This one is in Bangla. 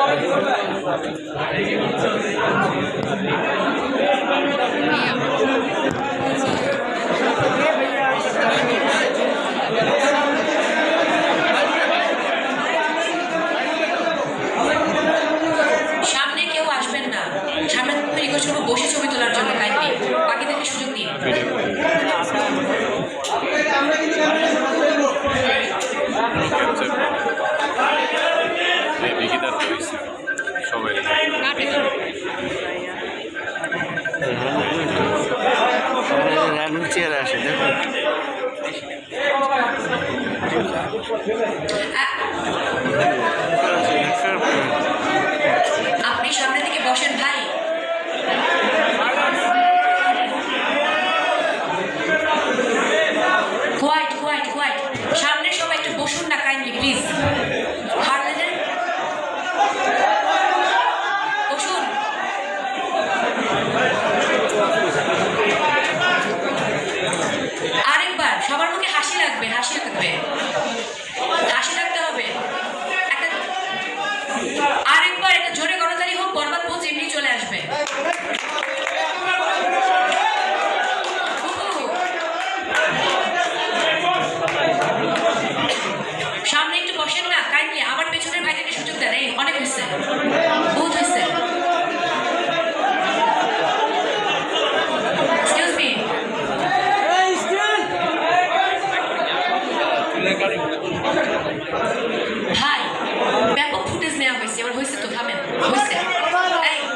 সামনে কেউ আসবেন না সামনে রিকোয়েস্ট করব বসে ছবি তোলার জন্য কাইন্ডলি বাকিদেরকে সুযোগ দিন এই বিকিদার তো হয়েছে সবাই আপনি সামনে থেকে বসেন ভাই। হোয়াইট হোয়াইট হোয়াইট সামনে সবাই একটু বসুন না কাইন্ডলি প্লিজ হবে। রাশি থাকতে হবে। আরেকবার একটা জোরে গণতারি হোক, বরবাদ পৌঁছে এমনি চলে আসবে। সামনে একটু বসেন না, কাইন্ডলি। আমার পেছনের ভাইটাকে সুযোগ দেন। এই, অনেক হচ্ছে Hi,